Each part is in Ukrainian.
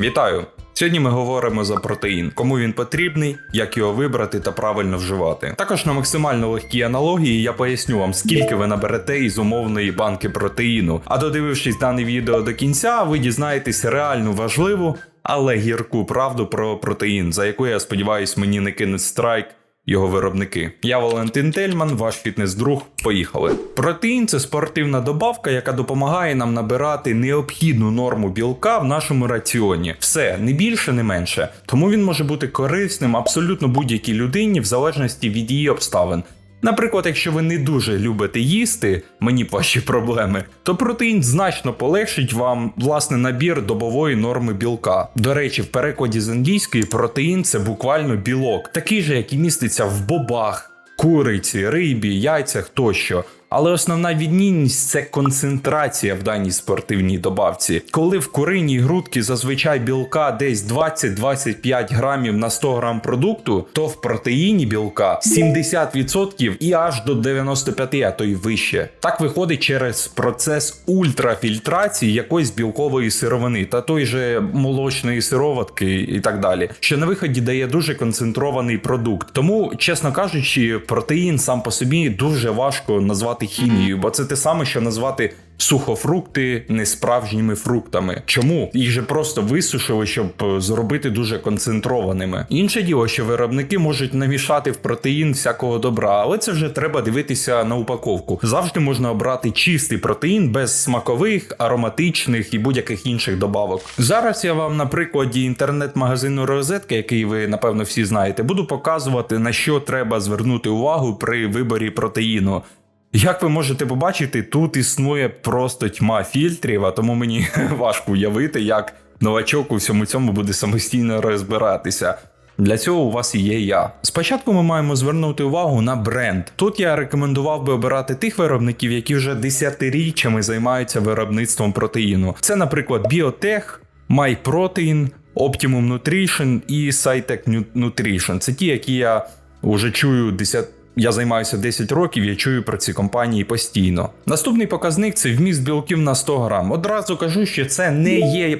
Вітаю! Сьогодні ми говоримо за протеїн, кому він потрібний, як його вибрати та правильно вживати. Також на максимально легкій аналогії я поясню вам, скільки ви наберете із умовної банки протеїну. А додивившись дане відео до кінця, ви дізнаєтесь реальну важливу, але гірку правду про протеїн, за яку я сподіваюся, мені не кинуть страйк його виробники. Я Валентин Тельман, ваш фітнес-друг. Поїхали. Протеїн це спортивна добавка, яка допомагає нам набирати необхідну норму білка в нашому раціоні. Все не більше, не менше. Тому він може бути корисним абсолютно будь-якій людині в залежності від її обставин. Наприклад, якщо ви не дуже любите їсти, мені б ваші проблеми, то протеїн значно полегшить вам власне набір добової норми білка. До речі, в перекладі з англійської протеїн це буквально білок, такий же, як і міститься в бобах, куриці, рибі, яйцях тощо. Але основна відмінність це концентрація в даній спортивній добавці. Коли в куриній грудці зазвичай білка десь 20-25 грамів на 100 грам продукту, то в протеїні білка 70% і аж до 95, а то й вище. Так виходить через процес ультрафільтрації якоїсь білкової сировини та той же молочної сироватки і так далі, що на виході дає дуже концентрований продукт. Тому, чесно кажучи, протеїн сам по собі дуже важко назвати хімією, бо це те саме, що назвати сухофрукти несправжніми фруктами. Чому їх же просто висушили, щоб е, зробити дуже концентрованими? Інше діло, що виробники можуть намішати в протеїн всякого добра, але це вже треба дивитися на упаковку. Завжди можна обрати чистий протеїн без смакових, ароматичних і будь-яких інших добавок. Зараз я вам на прикладі інтернет-магазину Розетка, який ви напевно всі знаєте, буду показувати на що треба звернути увагу при виборі протеїну. Як ви можете побачити, тут існує просто тьма фільтрів, а тому мені важко уявити, як новачок у всьому цьому буде самостійно розбиратися. Для цього у вас і є я. Спочатку ми маємо звернути увагу на бренд. Тут я рекомендував би обирати тих виробників, які вже десятиріччями займаються виробництвом протеїну. Це, наприклад, Biotech, MyProtein, Optimum Nutrition і Cytec Nutrition. Це ті, які я вже чую 10 я займаюся 10 років, я чую про ці компанії постійно. Наступний показник це вміст білків на 100 грам. Одразу кажу, що це не є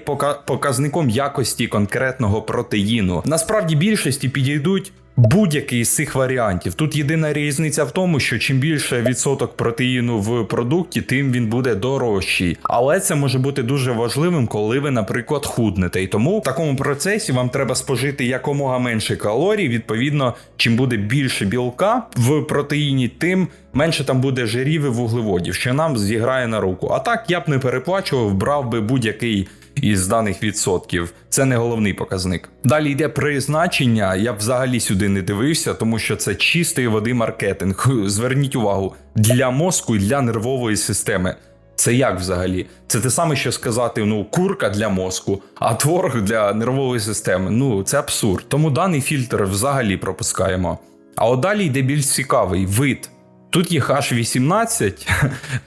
показником якості конкретного протеїну. Насправді більшості підійдуть. Будь-який з цих варіантів. Тут єдина різниця в тому, що чим більше відсоток протеїну в продукті, тим він буде дорожчий. Але це може бути дуже важливим, коли ви, наприклад, худнете. І тому в такому процесі вам треба спожити якомога менше калорій. Відповідно, чим буде більше білка в протеїні, тим менше там буде жирів і вуглеводів, що нам зіграє на руку. А так я б не переплачував, брав би будь-який із даних відсотків. Це не головний показник. Далі йде призначення. Я взагалі сюди не дивився, тому що це чистої води маркетинг. Зверніть увагу для мозку і для нервової системи. Це як взагалі? Це те саме, що сказати: ну, курка для мозку, а творог для нервової системи. Ну це абсурд. Тому даний фільтр взагалі пропускаємо. А от далі йде більш цікавий вид. Тут є H18,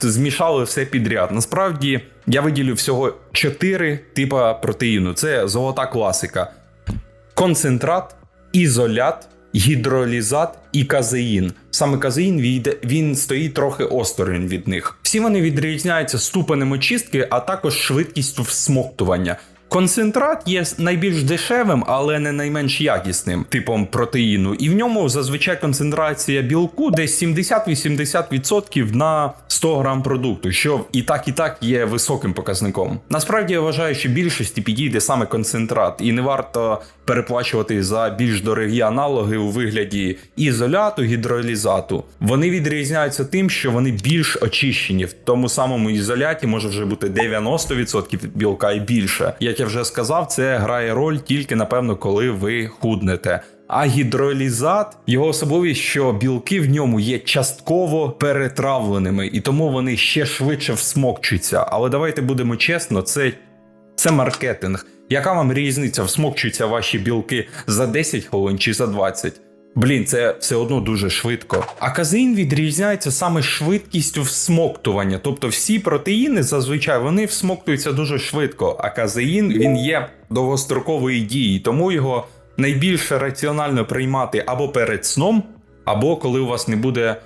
змішали все підряд. Насправді я виділю всього 4 типа протеїну. Це золота класика: концентрат, ізолят, гідролізат і казеїн. Саме казеїн він стоїть трохи осторонь від них. Всі вони відрізняються ступенем очистки, а також швидкістю всмоктування. Концентрат є найбільш дешевим, але не найменш якісним типом протеїну, і в ньому зазвичай концентрація білку десь 70-80% на 100 грам продукту, що і так, і так є високим показником. Насправді я вважаю, що більшості підійде саме концентрат, і не варто переплачувати за більш дорогі аналоги у вигляді ізоляту, гідролізату. Вони відрізняються тим, що вони більш очищені. В тому самому ізоляті може вже бути 90% білка і більше. Як я вже сказав, це грає роль тільки напевно, коли ви худнете. А гідролізат його особливість, що білки в ньому є частково перетравленими, і тому вони ще швидше всмокчуться. Але давайте будемо чесно, це, це маркетинг. Яка вам різниця, всмокчуються ваші білки за 10 хвилин чи за 20? Блін, це все одно дуже швидко. А казеїн відрізняється саме швидкістю всмоктування. Тобто всі протеїни зазвичай вони всмоктуються дуже швидко, а казеїн він є довгострокової дії, тому його найбільше раціонально приймати або перед сном, або коли у вас не буде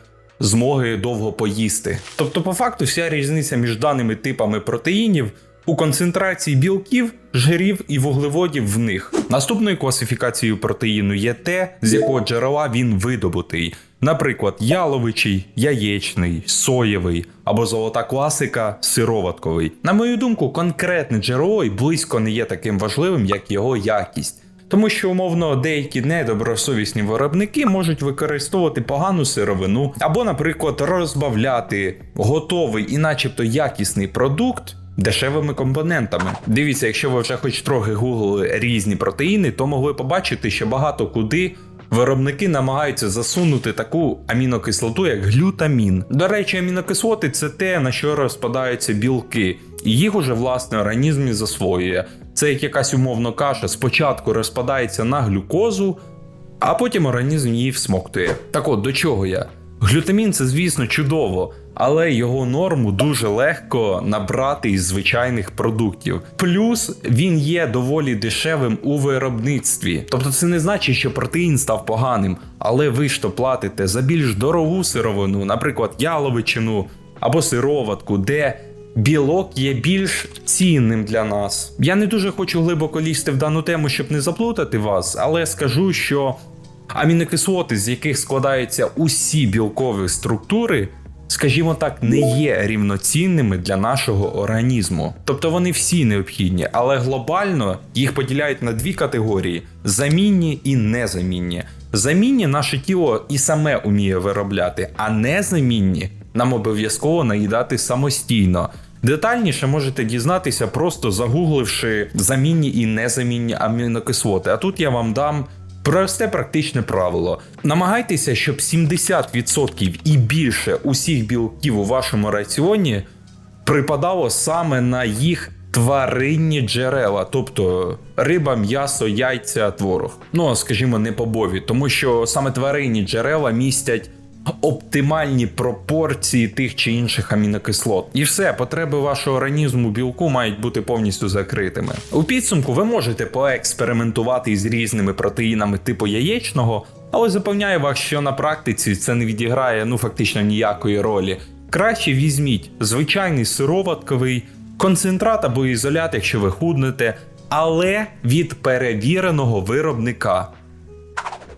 змоги довго поїсти. Тобто, по факту, вся різниця між даними типами протеїнів у концентрації білків, жирів і вуглеводів в них. Наступною класифікацією протеїну є те, з якого джерела він видобутий. Наприклад, яловичий, яєчний, соєвий або золота класика сироватковий. На мою думку, конкретне джерело і близько не є таким важливим, як його якість. Тому що, умовно, деякі недобросовісні виробники можуть використовувати погану сировину, або, наприклад, розбавляти готовий і начебто якісний продукт дешевими компонентами. Дивіться, якщо ви вже хоч трохи гуглили різні протеїни, то могли побачити, що багато куди. Виробники намагаються засунути таку амінокислоту, як глютамін. До речі, амінокислоти це те, на що розпадаються білки, і їх уже власне організм і засвоює. Це як якась умовно каша спочатку розпадається на глюкозу, а потім організм її всмоктує. Так от до чого я? Глютамін це, звісно, чудово, але його норму дуже легко набрати із звичайних продуктів. Плюс він є доволі дешевим у виробництві. Тобто це не значить, що протеїн став поганим, але ви ж то платите за більш дорогу сировину, наприклад, яловичину або сироватку, де білок є більш цінним для нас. Я не дуже хочу глибоко лізти в дану тему, щоб не заплутати вас, але скажу, що амінокислоти, з яких складаються усі білкові структури, скажімо так, не є рівноцінними для нашого організму. Тобто вони всі необхідні, але глобально їх поділяють на дві категорії: замінні і незамінні. Замінні наше тіло і саме уміє виробляти, а незамінні нам обов'язково наїдати самостійно. Детальніше можете дізнатися, просто загугливши замінні і незамінні амінокислоти. А тут я вам дам просте практичне правило. Намагайтеся, щоб 70% і більше усіх білків у вашому раціоні припадало саме на їх тваринні джерела, тобто риба, м'ясо, яйця, творог. Ну, скажімо, не побові, тому що саме тваринні джерела містять оптимальні пропорції тих чи інших амінокислот. І все, потреби вашого організму білку мають бути повністю закритими. У підсумку ви можете поекспериментувати із різними протеїнами типу яєчного, але запевняю вас, що на практиці це не відіграє ну фактично ніякої ролі. Краще візьміть звичайний сироватковий концентрат або ізолят, якщо ви худнете, але від перевіреного виробника.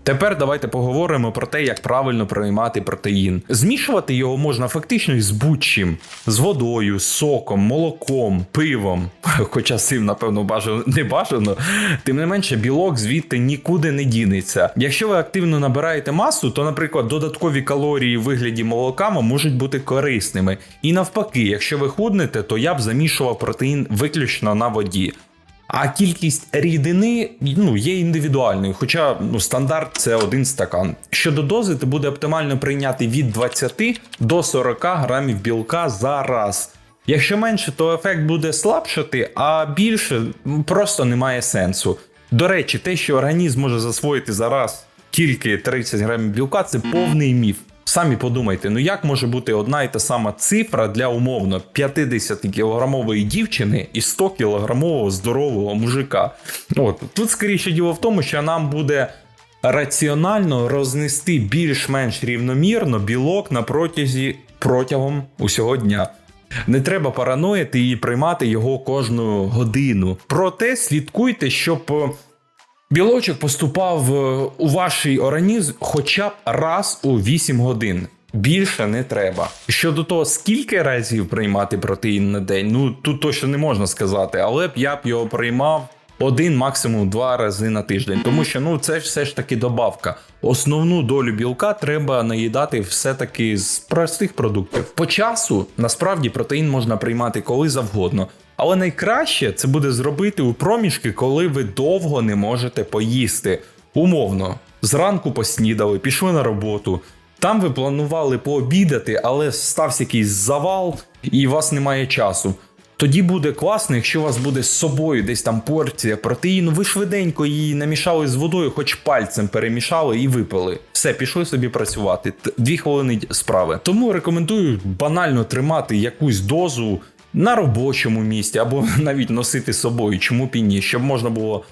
Тепер давайте поговоримо про те, як правильно приймати протеїн. Змішувати його можна фактично із будь-чим: з водою, соком, молоком, пивом. Хоча сив, напевно, бажано не бажано. Тим не менше, білок звідти нікуди не дінеться. Якщо ви активно набираєте масу, то, наприклад, додаткові калорії в вигляді молока можуть бути корисними. І навпаки, якщо ви худнете, то я б замішував протеїн виключно на воді. А кількість рідини ну, є індивідуальною, хоча ну, стандарт це один стакан. Щодо дози, то буде оптимально прийняти від 20 до 40 грамів білка за раз. Якщо менше, то ефект буде слабшати, а більше просто немає сенсу. До речі, те, що організм може засвоїти за раз тільки 30 грамів білка, це повний міф. Самі подумайте, ну як може бути одна і та сама цифра для умовно 50 кілограмової дівчини і 100 кілограмового здорового мужика? От тут скоріше діло в тому, що нам буде раціонально рознести більш-менш рівномірно білок на протязі протягом усього дня. Не треба параноїти і приймати його кожну годину. Проте слідкуйте, щоб Білочок поступав е, у ваш організм хоча б раз у 8 годин. Більше не треба. Щодо того, скільки разів приймати протеїн на день, ну тут точно не можна сказати, але б я б його приймав один, максимум два рази на тиждень. Тому що ну це все ж таки добавка. Основну долю білка треба наїдати все-таки з простих продуктів. По часу насправді протеїн можна приймати коли завгодно. Але найкраще це буде зробити у проміжки, коли ви довго не можете поїсти. Умовно, зранку поснідали, пішли на роботу. Там ви планували пообідати, але стався якийсь завал, і у вас немає часу. Тоді буде класно, якщо у вас буде з собою десь там порція протеїну, ви швиденько її намішали з водою, хоч пальцем перемішали і випили. Все, пішли собі працювати. Дві хвилини справи. Тому рекомендую банально тримати якусь дозу на робочому місці або навіть носити з собою, чому б і ні, щоб можна було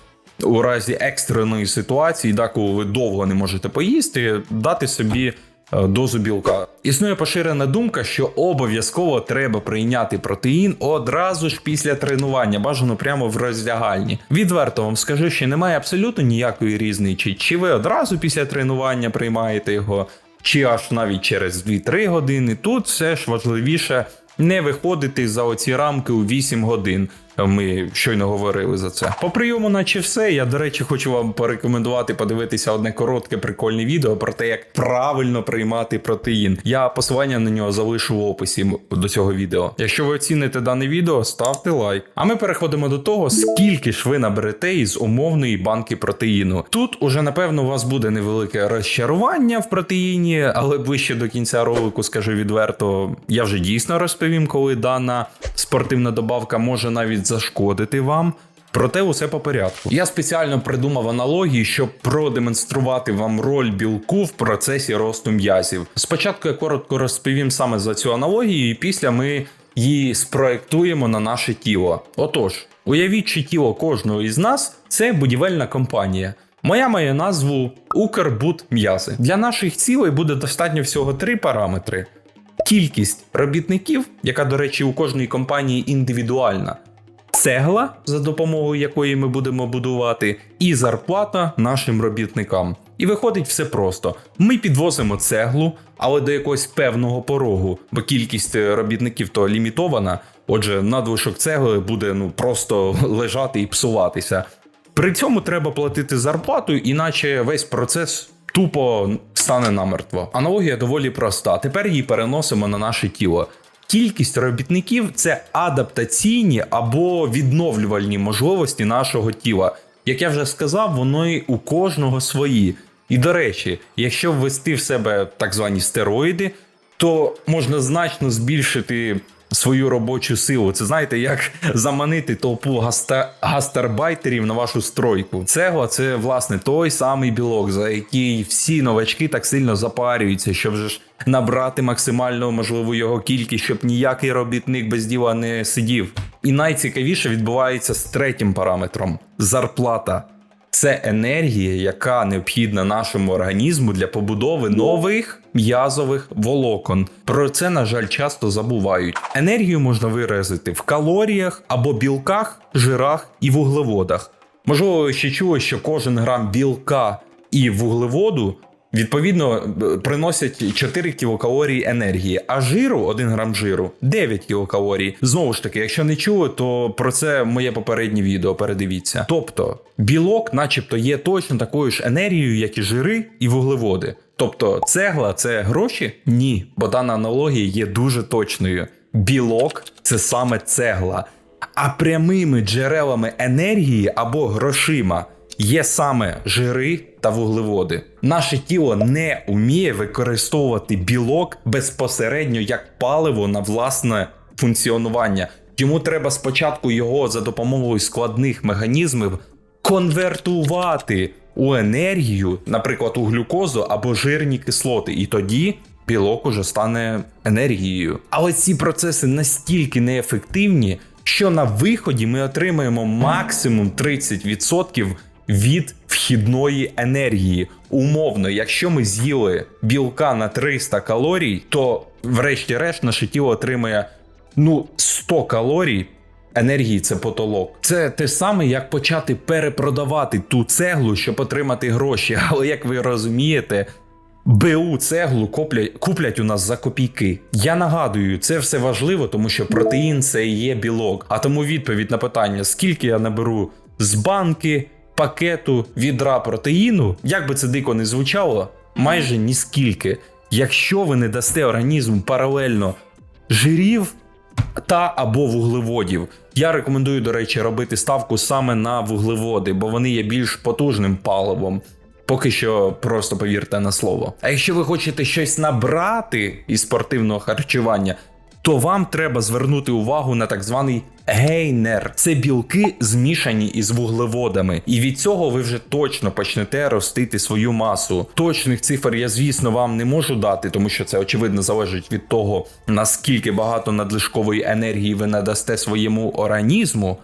у разі екстреної ситуації, да, коли ви довго не можете поїсти, дати собі е, дозу білка. Існує поширена думка, що обов'язково треба прийняти протеїн одразу ж після тренування, бажано прямо в роздягальні. Відверто вам скажу, що немає абсолютно ніякої різниці, чи ви одразу після тренування приймаєте його, чи аж навіть через 2-3 години. Тут все ж важливіше не виходити за оці рамки у 8 годин. Ми щойно говорили за це. По прийому, наче все. Я, до речі, хочу вам порекомендувати подивитися одне коротке прикольне відео про те, як правильно приймати протеїн. Я посилання на нього залишу в описі до цього відео. Якщо ви оціните дане відео, ставте лайк. А ми переходимо до того, скільки ж ви наберете із умовної банки протеїну. Тут уже напевно у вас буде невелике розчарування в протеїні, але ближче до кінця ролику, скажу відверто, я вже дійсно розповім, коли дана спортивна добавка може навіть зашкодити вам. Проте усе по порядку. Я спеціально придумав аналогії, щоб продемонструвати вам роль білку в процесі росту м'язів. Спочатку я коротко розповім саме за цю аналогію, і після ми її спроектуємо на наше тіло. Отож, уявіть, що тіло кожного із нас це будівельна компанія. Моя має назву Укрбудм'язи. Для наших цілей буде достатньо всього три параметри: кількість робітників, яка, до речі, у кожній компанії індивідуальна, цегла, за допомогою якої ми будемо будувати, і зарплата нашим робітникам. І виходить все просто: ми підвозимо цеглу, але до якогось певного порогу, бо кількість е, робітників то лімітована. Отже, надлишок цегли буде ну просто лежати і псуватися. При цьому треба платити зарплату, іначе весь процес тупо стане намертво. Аналогія доволі проста. Тепер її переносимо на наше тіло. Кількість робітників це адаптаційні або відновлювальні можливості нашого тіла. Як я вже сказав, вони у кожного свої. І до речі, якщо ввести в себе так звані стероїди, то можна значно збільшити свою робочу силу. Це знаєте, як заманити толпу гаста... гастарбайтерів на вашу стройку. Цегла це власне той самий білок, за який всі новачки так сильно запарюються, щоб вже ж набрати максимально можливу його кількість, щоб ніякий робітник без діла не сидів. І найцікавіше відбувається з третім параметром зарплата. Це енергія, яка необхідна нашому організму для побудови нових м'язових волокон. Про це, на жаль, часто забувають. Енергію можна виразити в калоріях або білках, жирах і вуглеводах. Можливо, ви ще чули, що кожен грам білка і вуглеводу відповідно приносять 4 кілокалорії енергії, а жиру 1 грам жиру 9 кілокалорій. Знову ж таки, якщо не чули, то про це моє попереднє відео передивіться. Тобто білок, начебто, є точно такою ж енергією, як і жири і вуглеводи. Тобто, цегла це гроші? Ні, бо дана аналогія є дуже точною. Білок це саме цегла. А прямими джерелами енергії або грошима є саме жири та вуглеводи. Наше тіло не вміє використовувати білок безпосередньо як паливо на власне функціонування. Йому треба спочатку його за допомогою складних механізмів конвертувати у енергію, наприклад, у глюкозу або жирні кислоти, і тоді білок уже стане енергією. Але ці процеси настільки неефективні, що на виході ми отримаємо максимум 30% від вхідної енергії. Умовно, якщо ми з'їли білка на 300 калорій, то врешті-решт наше тіло отримає ну 100 калорій. Енергії це потолок. Це те саме, як почати перепродавати ту цеглу, щоб отримати гроші. Але як ви розумієте, БУ цеглу куплять, куплять у нас за копійки. Я нагадую, це все важливо, тому що протеїн це і є білок. А тому відповідь на питання, скільки я наберу з банки, пакету, відра протеїну, як би це дико не звучало, майже ніскільки. Якщо ви не дасте організму паралельно жирів та або вуглеводів. Я рекомендую, до речі, робити ставку саме на вуглеводи, бо вони є більш потужним паливом. Поки що просто повірте на слово. А якщо ви хочете щось набрати із спортивного харчування, то вам треба звернути увагу на так званий гейнер. Це білки змішані із вуглеводами, і від цього ви вже точно почнете ростити свою масу. Точних цифр я, звісно, вам не можу дати, тому що це очевидно залежить від того, наскільки багато надлишкової енергії ви надасте своєму організму.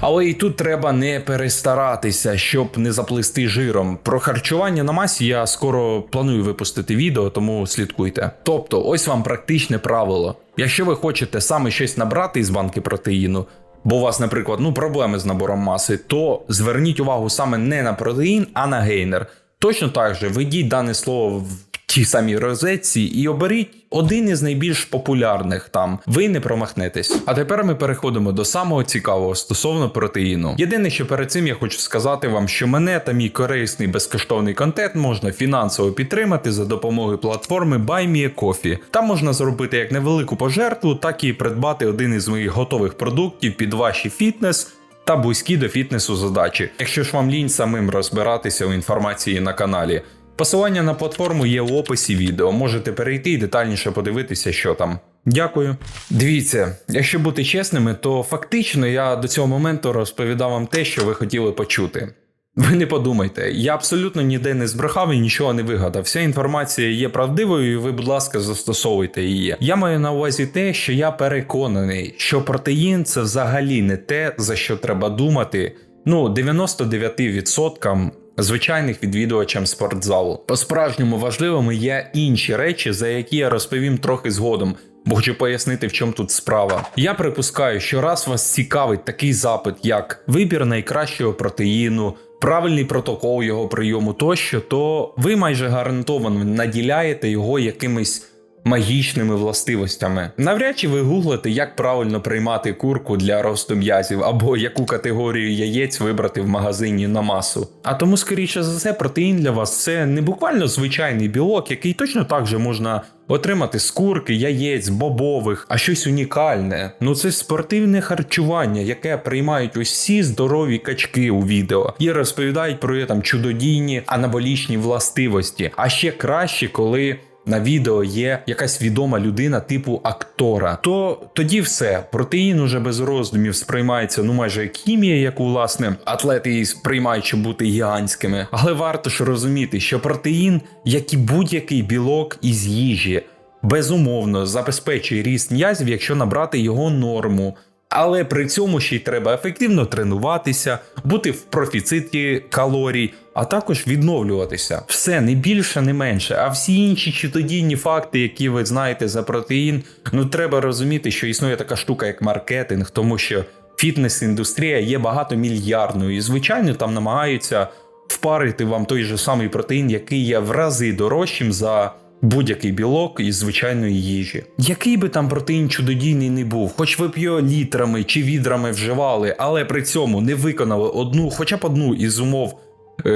Але і тут треба не перестаратися, щоб не заплисти жиром. Про харчування на масі я скоро планую випустити відео, тому слідкуйте. Тобто, ось вам практичне правило. Якщо ви хочете саме щось набрати із банки протеїну, бо у вас, наприклад, ну проблеми з набором маси, то зверніть увагу саме не на протеїн, а на гейнер. Точно так же введіть дане слово в тій самій розетці і оберіть один із найбільш популярних там. Ви не промахнетесь. А тепер ми переходимо до самого цікавого стосовно протеїну. Єдине, що перед цим я хочу сказати вам, що мене та мій корисний безкоштовний контент можна фінансово підтримати за допомогою платформи BuyMeACoffee. Там можна зробити як невелику пожертву, так і придбати один із моїх готових продуктів під ваші фітнес та близькі до фітнесу задачі, якщо ж вам лінь самим розбиратися у інформації на каналі. Посилання на платформу є в описі відео, можете перейти і детальніше подивитися, що там. Дякую. Дивіться, якщо бути чесними, то фактично я до цього моменту розповідав вам те, що ви хотіли почути. Ви не подумайте, я абсолютно ніде не збрехав і нічого не вигадав. Вся інформація є правдивою, і ви, будь ласка, застосовуйте її. Я маю на увазі те, що я переконаний, що протеїн це взагалі не те, за що треба думати. Ну, 99% звичайних відвідувачам спортзалу. По-справжньому важливими є інші речі, за які я розповім трохи згодом. Бо хочу пояснити, в чому тут справа. Я припускаю, що раз вас цікавить такий запит, як вибір найкращого протеїну, правильний протокол його прийому тощо, то ви майже гарантовано наділяєте його якимись магічними властивостями. Навряд чи ви гуглите, як правильно приймати курку для росту м'язів, або яку категорію яєць вибрати в магазині на масу. А тому, скоріше за все, протеїн для вас це не буквально звичайний білок, який точно так же можна отримати з курки, яєць, бобових, а щось унікальне. Ну це спортивне харчування, яке приймають усі здорові качки у відео і розповідають про там чудодійні анаболічні властивості. А ще краще, коли. На відео є якась відома людина типу актора, то тоді все протеїн уже без роздумів сприймається ну майже як хімія, яку власне атлети і сприймають, щоб бути гігантськими. Але варто ж розуміти, що протеїн, як і будь-який білок із їжі, безумовно забезпечує ріст м'язів, якщо набрати його норму. Але при цьому ще й треба ефективно тренуватися, бути в профіциті калорій, а також відновлюватися. Все не більше, не менше. А всі інші чудодійні факти, які ви знаєте за протеїн, ну треба розуміти, що існує така штука, як маркетинг, тому що фітнес-індустрія є багатомільярдною, і звичайно там намагаються впарити вам той же самий протеїн, який є в рази дорожчим за будь-який білок із звичайної їжі. Який би там протеїн чудодійний не був, хоч ви б його літрами чи відрами вживали, але при цьому не виконали одну, хоча б одну із умов,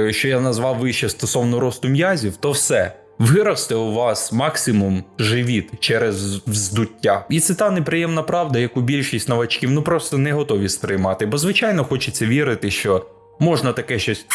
що я назвав вище стосовно росту м'язів, то все. Виросте у вас максимум живіт через вздуття. І це та неприємна правда, яку більшість новачків ну просто не готові сприймати. Бо, звичайно, хочеться вірити, що можна таке щось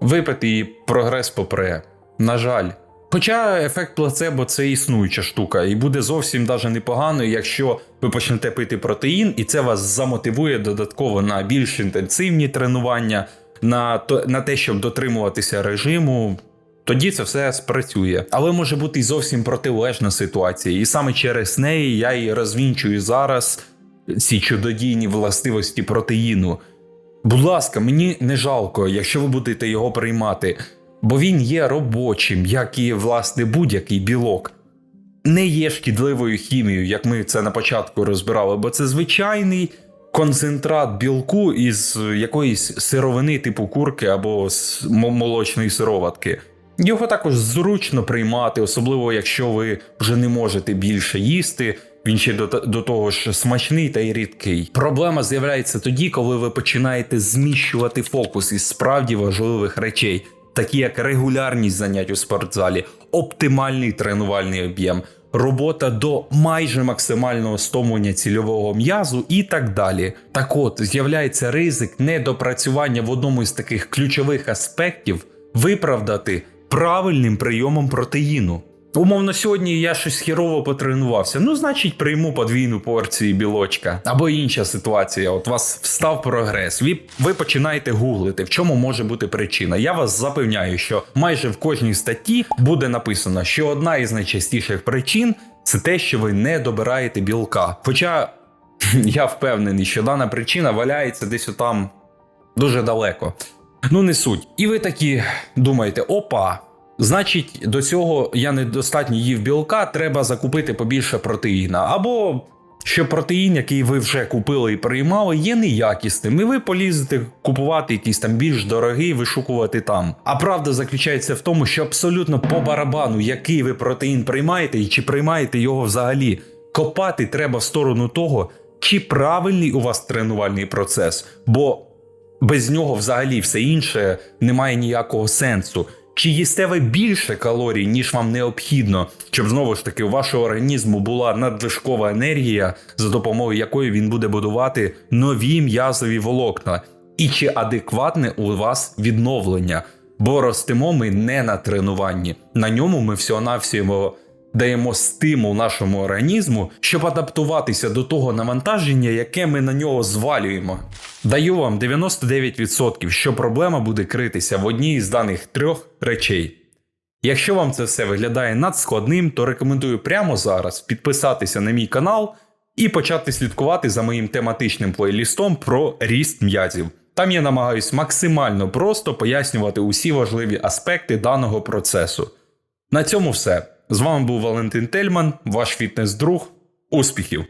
випити і прогрес попре. На жаль. Хоча ефект плацебо це існуюча штука, і буде зовсім даже непогано, якщо ви почнете пити протеїн, і це вас замотивує додатково на більш інтенсивні тренування, на, то, на те, щоб дотримуватися режиму. Тоді це все спрацює. Але може бути й зовсім протилежна ситуація, і саме через неї я і розвінчую зараз ці чудодійні властивості протеїну. Будь ласка, мені не жалко, якщо ви будете його приймати, бо він є робочим, як і власне будь-який білок. Не є шкідливою хімією, як ми це на початку розбирали, бо це звичайний концентрат білку із якоїсь сировини типу курки або молочної сироватки. Його також зручно приймати, особливо якщо ви вже не можете більше їсти. Він ще до, до того ж смачний та й рідкий. Проблема з'являється тоді, коли ви починаєте зміщувати фокус із справді важливих речей, такі як регулярність занять у спортзалі, оптимальний тренувальний об'єм, робота до майже максимального стомлення цільового м'язу і так далі. Так от з'являється ризик недопрацювання в одному із таких ключових аспектів виправдати правильним прийомом протеїну. Умовно, сьогодні я щось хірово потренувався. Ну, значить, прийму подвійну порцію білочка. Або інша ситуація. От вас встав прогрес. Ви, ви починаєте гуглити, в чому може бути причина. Я вас запевняю, що майже в кожній статті буде написано, що одна із найчастіших причин це те, що ви не добираєте білка. Хоча Я впевнений, що дана причина валяється десь отам дуже далеко. Ну, не суть. І ви такі думаєте: опа. Значить, до цього я недостатньо їв білка, треба закупити побільше протеїна. Або що протеїн, який ви вже купили і приймали, є неякісним, і ви полізете купувати якийсь там більш дорогий, вишукувати там. А правда заключається в тому, що абсолютно по барабану, який ви протеїн приймаєте, і чи приймаєте його взагалі, копати треба в сторону того, чи правильний у вас тренувальний процес, бо без нього взагалі все інше не має ніякого сенсу. Чи їсте ви більше калорій, ніж вам необхідно, щоб знову ж таки у вашого організму була надлишкова енергія, за допомогою якої він буде будувати нові м'язові волокна? І чи адекватне у вас відновлення? Бо ростемо ми не на тренуванні. На ньому ми всього-навсього даємо стимул нашому організму, щоб адаптуватися до того навантаження, яке ми на нього звалюємо. Даю вам 99%, що проблема буде критися в одній із даних трьох речей. Якщо вам це все виглядає надскладним, то рекомендую прямо зараз підписатися на мій канал і почати слідкувати за моїм тематичним плейлістом про ріст м'язів. Там я намагаюсь максимально просто пояснювати усі важливі аспекти даного процесу. На цьому все. З вами був Валентин Тельман, ваш фітнес-друг. Успіхів!